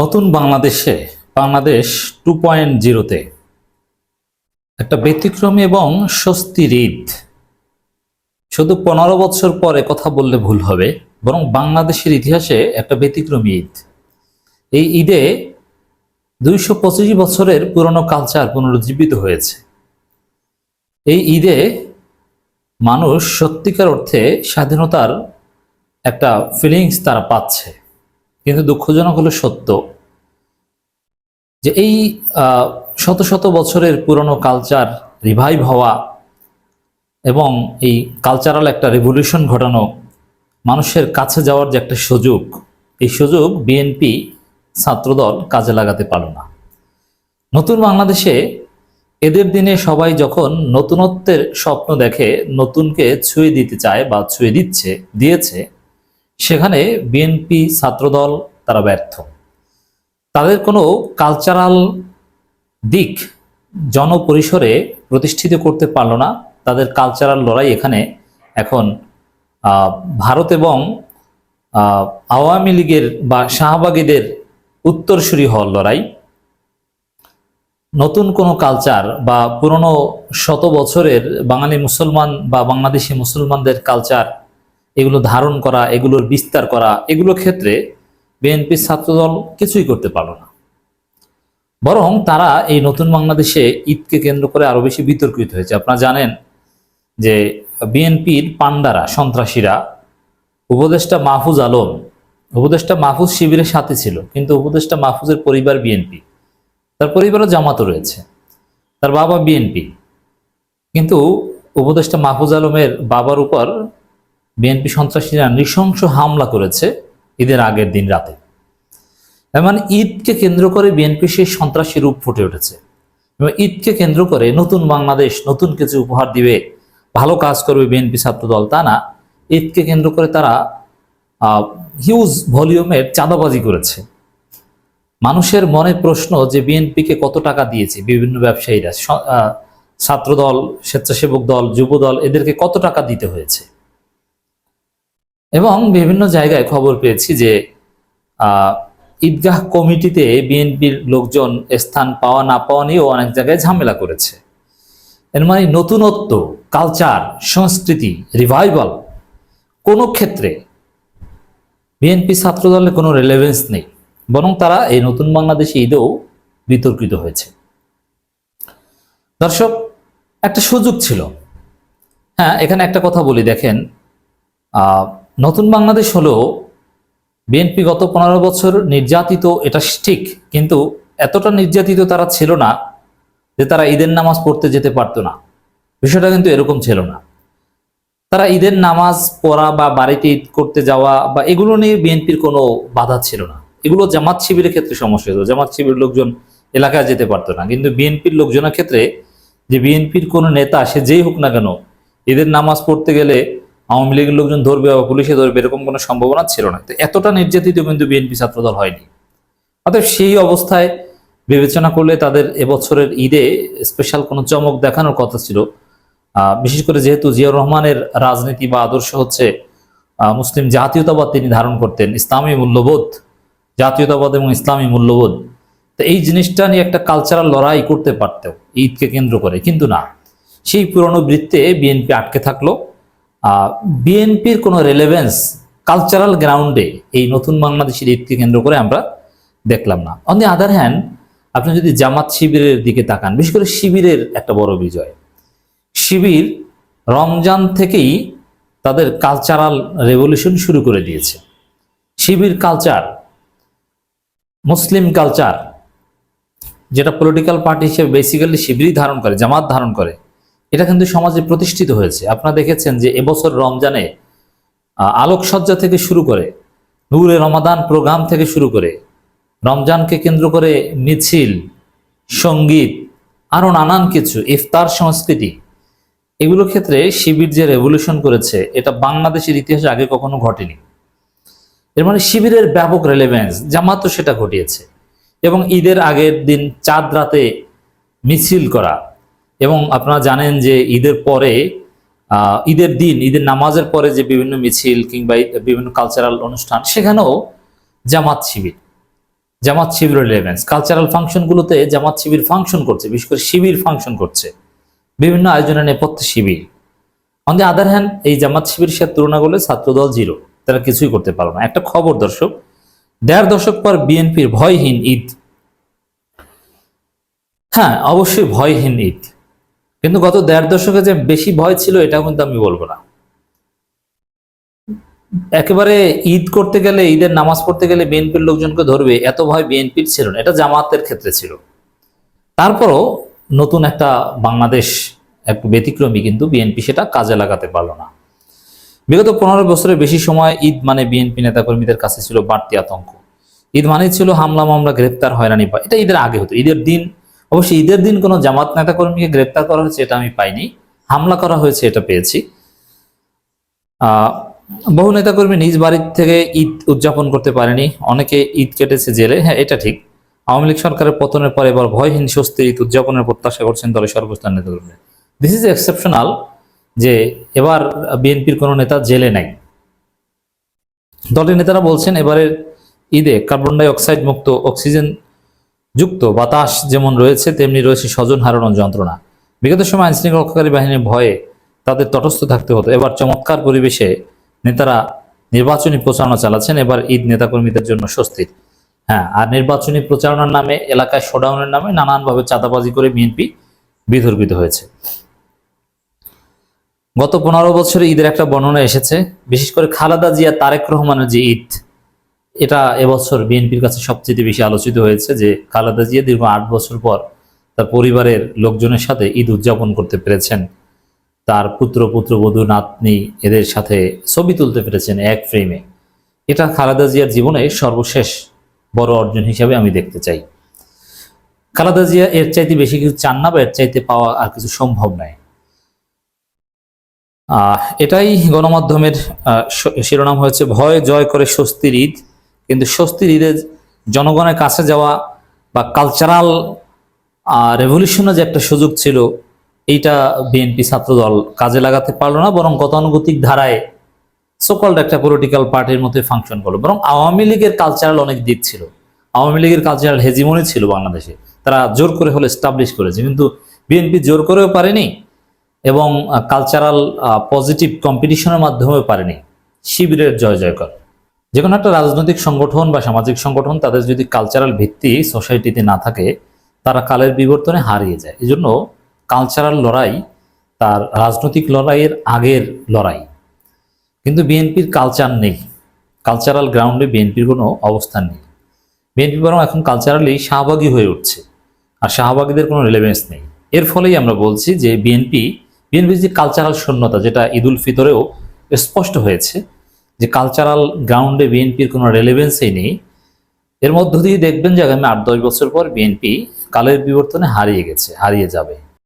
নতুন বাংলাদেশে, Bangladesh two point জিরোতে একটা ব্যতিক্রমী এবং স্বস্তির ঈদ শুধু পনেরো বছর পরে কথা বললে ভুল হবে, বরং বাংলাদেশের ইতিহাসে একটা ব্যতিক্রমী ঈদ। এই ঈদে দুইশো পঁচিশ বছরের পুরনো কালচার পুনরুজ্জীবিত হয়েছে। এই ঈদে মানুষ সত্যিকার অর্থে স্বাধীনতার একটা ফিলিংস তারা পাচ্ছে। কিন্তু দুঃখজনক হলো সত্য যে এই শত শত বছরের পুরনো কালচার রিভাইভ হওয়া এবং এই কালচারাল একটা রেভলিউশন ঘটানো মানুষের কাছে যাওয়ার যে একটা সুযোগ, এই সুযোগ বিএনপি ছাত্রদল কাজে লাগাতে পারল না। নতুন বাংলাদেশে এদের দিনে সবাই যখন নতুনত্বের স্বপ্ন দেখে, নতুনকে ছুঁয়ে দিতে চায় বা ছুঁয়ে দিচ্ছে, দিয়েছে সেখানে বিএনপি ছাত্রদল তারা ব্যর্থ। তাদের কোনো কালচারাল দিক জনপরিসরে প্রতিষ্ঠিত করতে পারল না। তাদের কালচারাল লড়াই এখানে এখন ভারত এবং আওয়ামী লীগের বা শাহবাগীদের উত্তরসূরি হওয়ার লড়াই। নতুন কোনো কালচার বা পুরনো শত বছরের বাঙালি মুসলমান বা বাংলাদেশি মুসলমানদের কালচার এগুলো ধারণ করা, এগুলোর বিস্তার করা, এগুলো ক্ষেত্রে বিএনপি ছাত্রদল কিছুই করতে পারল না। বরং তারা এই নতুন বাংলাদেশে ঈদকে কেন্দ্র করে আরও বেশি বিতর্কিত হয়েছে। আপনারা জানেন যে বিএনপির পান্ডারা, সন্ত্রাসীরা, উপদেষ্টা মাহফুজ আলম, উপদেষ্টা মাহফুজ শিবিরের সাথে ছিল, কিন্তু উপদেষ্টা মাহফুজের পরিবার বিএনপি, তার পরিবারও জামাতও রয়েছে, তার বাবা বিএনপি। কিন্তু উপদেষ্টা মাহফুজ আলমের বাবার উপর বিএনপি সন্ত্রাসীরা নৃশংস হামলা করেছে ঈদের আগের দিন রাতে। এমন ঈদকে কেন্দ্র করে বিএনপি সেই সন্ত্রাসী রূপ ফুটে উঠেছে। এবং ঈদকে কেন্দ্র করে নতুন বাংলাদেশ, নতুন কিছু উপহার দিবে, ভালো কাজ করবে বিএনপি ছাত্রদল তা না। ঈদকে কেন্দ্র করে তারা হিউজ ভলিউমের চাঁদাবাজি করেছে। মানুষের মনে প্রশ্ন যে বিএনপিকে কত টাকা দিয়েছে বিভিন্ন ব্যবসায়ীরা ছাত্রদল, স্বেচ্ছাসেবক দল, যুব দল, এদেরকে কত টাকা দিতে হয়েছে? এবং বিভিন্ন জায়গায় খবর পেয়েছি যে ঈদগাহ কমিটিতে বিএনপির লোকজন স্থান পাওয়া না পাওয়া নিয়েও অনেক জায়গায় ঝামেলা করেছে। এর মানে নতুনত্ব কালচার সংস্কৃতি রিভাইভাল কোনো ক্ষেত্রে বিএনপি ছাত্রদলের কোনো রেলেভেন্স নেই, বরং তারা এই নতুন বাংলাদেশে ঈদেও বিতর্কিত হয়েছে। দর্শক, একটা সুযোগ ছিল। হ্যাঁ এখানে একটা কথা বলি, দেখেন নতুন বাংলাদেশ হলেও বিএনপি গত পনেরো বছর নির্যাতিত, এটা ঠিক, কিন্তু এতটা নির্যাতিত তারা ছিল না যে তারা ঈদের নামাজ পড়তে যেতে পারতো না। বিষয়টা কিন্তু এরকম ছিল না। তারা ঈদের নামাজ পড়া বা বাড়িতে ঈদ করতে যাওয়া বা এগুলো নিয়ে বিএনপির কোনো বাধা ছিল না। এগুলো জামাত শিবিরের ক্ষেত্রে সমস্যা হতো। জামাত শিবির লোকজন এলাকায় যেতে পারতো না। কিন্তু বিএনপির লোকজনের ক্ষেত্রে যে বিএনপির কোনো নেতা, সে যেই হোক না কেন, ঈদের নামাজ পড়তে গেলে আওয়ামী লীগের লোকজন ধরবে বা পুলিশে ধরবে, এরকম কোনো সম্ভাবনা ছিল না। তো এতটা নির্যাতিত কিন্তু বিএনপি ছাত্রদল হয়নি। অতএব সেই অবস্থায় বিবেচনা করলে তাদের এবছরের ঈদে স্পেশাল কোনো চমক দেখানোর কথা ছিল। বিশেষ করে যেহেতু জিয়াউর রহমানের রাজনীতি বা আদর্শ হচ্ছে মুসলিম জাতীয়তাবাদ তিনি ধারণ করতেন, ইসলামী মূল্যবোধ, জাতীয়তাবাদ এবং ইসলামী মূল্যবোধ। তো এই জিনিসটা নিয়ে একটা কালচারাল লড়াই করতে পারত ঈদকে কেন্দ্র করে। কিন্তু না, সেই পুরনো বৃত্তে বিএনপি আটকে থাকল। বিএনপির কোনো রেলেভেন্স কালচারাল গ্রাউন্ডে এই নতুন বাংলাদেশের ঈদকে কেন্দ্র করে আমরা দেখলাম না। অন দি আদার হ্যান্ড আপনি যদি জামাত শিবিরের দিকে তাকান, বিশেষ করে শিবিরের একটা বড় বিজয়। শিবির রমজান থেকেই তাদের কালচারাল রেভলিউশন শুরু করে দিয়েছে। শিবির কালচার মুসলিম কালচার যেটা পলিটিক্যাল পার্টি হিসেবে বেসিক্যালি শিবিরই ধারণ করে, জামাত ধারণ করে। এটা কিন্তু সমাজে প্রতিষ্ঠিত হয়েছে। আপনারা দেখেছেন যে এবছর রমজানে আলোকসজ্জা থেকে শুরু করে, নূরে রমাদান প্রোগ্রাম থেকে শুরু করে, রমজানকে কেন্দ্র করে মিছিল, সংগীত আরও নানান কিছু, ইফতার সংস্কৃতি এগুলোর ক্ষেত্রে শিবির যে রেভলিউশন করেছে, এটা বাংলাদেশের ইতিহাসে আগে কখনো ঘটেনি। এর মানে শিবিরের ব্যাপক রেলেভেন্স জামাতও সেটা ঘটিয়েছে। এবং ঈদের আগের দিন চাঁদ রাতে মিছিল করা এবং আপনারা জানেন যে ঈদের পরে ঈদের দিন, ঈদের নামাজের পরে যে বিভিন্ন মিছিল কিংবা বিভিন্ন কালচারাল অনুষ্ঠান, সেখানেও জামাত শিবির জামাত শিবির রিলেভেন্স কালচারাল ফাংশনগুলোতে জামাত শিবির ফাংশন করছে, বিশেষ করে শিবির ফাংশন করছে। বিভিন্ন আয়োজনের নেপথ্যে শিবির। অন দি আদার হ্যান্ড এই জামাত শিবির সাথে তুলনা করলে ছাত্রদল জিরো তারা কিছুই করতে পারো না। একটা খবর দর্শক, দেড় দশক পর বিএনপির ভয়হীন ঈদ। হ্যাঁ অবশ্যই ভয়হীন ঈদ। কিন্তু গত দেড় দশকে যে বেশি ভয় ছিল এটা কিন্তু আমি বলব না। একেবারে ঈদ করতে গেলে, ঈদের নামাজ পড়তে গেলে বিএনপির লোকজনকে ধরবে, এত ভয় বিএনপির ছিল না, এটা জামাতের ক্ষেত্রে ছিল। তারপরও নতুন একটা বাংলাদেশ এক ব্যতিক্রমী কিন্তু বিএনপি, সেটা কাজে লাগাতে পারল না। বিগত পনেরো বছরের বেশি সময় ঈদ মানে বিএনপি নেতাকর্মীদের কাছে ছিল বাড়তি আতঙ্ক। ঈদ মানেই ছিল হামলা মামলা গ্রেপ্তার, হয়রানি পা এটা ঈদের আগে হতো, ঈদের দিন অবশ্যই ঈদের দিন কোনো জামাত নেতাকর্মীকে গ্রেপ্তার করা হয়েছে এটা আমি পাইনি। হামলা করা হয়েছে এটা পেয়েছি। বহু নেতাকর্মী নিজ বাড়ির থেকে ঈদ উদযাপন করতে পারেনি। অনেকে ঈদ কেটেছে জেলে। হ্যাঁ এটা ঠিক। আওয়ামী লীগ সরকারের পতনের পরে এবার ভয়হীন স্বস্তি ঈদ উদযাপনের প্রত্যাশা করছেন দলের সর্বস্থান নেতাকর্মী দিস ইজ এক্সেপশনাল যে এবার বিএনপির কোনো নেতা জেলে নাই। দলের নেতারা বলছেন এবারের ঈদে কার্বন ডাই অক্সাইড মুক্ত অক্সিজেন যুক্ত, বাতাস যেমন রয়েছে, তেমনি রয়েছে স্বজন হারানোর যন্ত্রণা। বিগত সময় আইনশৃঙ্খলা রক্ষাকারী বাহিনীর ভয়ে তাদের তটস্থ থাকতে হতো। এবার চমৎকার পরিবেশে নেতারা নির্বাচনী প্রচারণা চালাচ্ছেন। এবার ঈদ নেতাকর্মীদের জন্য স্বস্তির। হ্যাঁ আর নির্বাচনী প্রচারণার নামে, এলাকায় শোডাউনের নামে নানানভাবে চাঁদাবাজি করে বিএনপি বিতর্কিত হয়েছে। গত পনেরো বছরে ঈদের একটা বর্ণনা এসেছে। বিশেষ করে খালেদা জিয়া, তারেক রহমানের যে ঈদ এটা এবছর বিএনপির কাছে সবচেয়ে বেশি আলোচিত হয়েছে যে খালেদা জিয়া দীর্ঘ আট বছর পর তার পরিবারের লোকজনের সাথে ঈদ উদযাপন করতে পেরেছেন। তার পুত্র পুত্রবধূ নাতনি এদের সাথে ছবি তুলতে পেরেছেন এক ফ্রেমে। এটা খালেদা জিয়ার জীবনে সর্বশেষ বড় অর্জন হিসাবে আমি দেখতে চাই। খালেদা জিয়া এর চাইতে বেশি কিছু চান না বা এর চাইতে পাওয়া আর কিছু সম্ভব নয় এটাই গণমাধ্যমের শিরোনাম হয়েছে, ভয়, জয় করে স্বস্তির ঈদ। কিন্তু স্বস্তির ঈদে জনগণের কাছে যাওয়া বা কালচারাল রেভলিউশনের যে একটা সুযোগ ছিল, এইটা বিএনপি ছাত্রদল কাজে লাগাতে পারল না, বরং গতানুগতিক ধারায় সকল্ড একটা পলিটিক্যাল পার্টির মধ্যে ফাংশন করল। বরং আওয়ামী লীগের কালচারাল অনেক দিক ছিল। আওয়ামী লীগের কালচারাল হেজিমনি ছিল বাংলাদেশে। তারা জোর করে হলে স্টাবলিশ করেছে, কিন্তু বিএনপি জোর করেও পারেনি এবং কালচারাল পজিটিভ কম্পিটিশনের মাধ্যমেও পারেনি। শিবিরের জয় জয়কর যে কোনো একটা রাজনৈতিক সংগঠন বা সামাজিক সংগঠন তাদের যদি কালচারাল ভিত্তি সোসাইটিতে না থাকে, তারা কালের বিবর্তনে হারিয়ে যায়। এই জন্য কালচারাল লড়াই তার রাজনৈতিক লড়াইয়ের আগের লড়াই। কিন্তু বিএনপির কালচার নেই। কালচারাল গ্রাউন্ডে বিএনপির কোনো অবস্থান নেই। বিএনপি বরং এখন কালচারালি শাহবাগী হয়ে উঠছে আর শাহবাগীদের কোনো রিলেভেন্স নেই। এর ফলেই আমরা বলছি যে বিএনপি, বিএনপির যে কালচারাল শূন্যতা, যেটা ঈদুল ফিতরেও স্পষ্ট হয়েছে যে কালচারাল গ্রাউন্ডে বিএনপির কোনো রেলেভেন্সই নেই, এর মধ্য দিয়ে দেখবেন যে আগামী আট দশ বছর পর বিএনপি কালের বিবর্তনে হারিয়ে গেছে, হারিয়ে যাবে।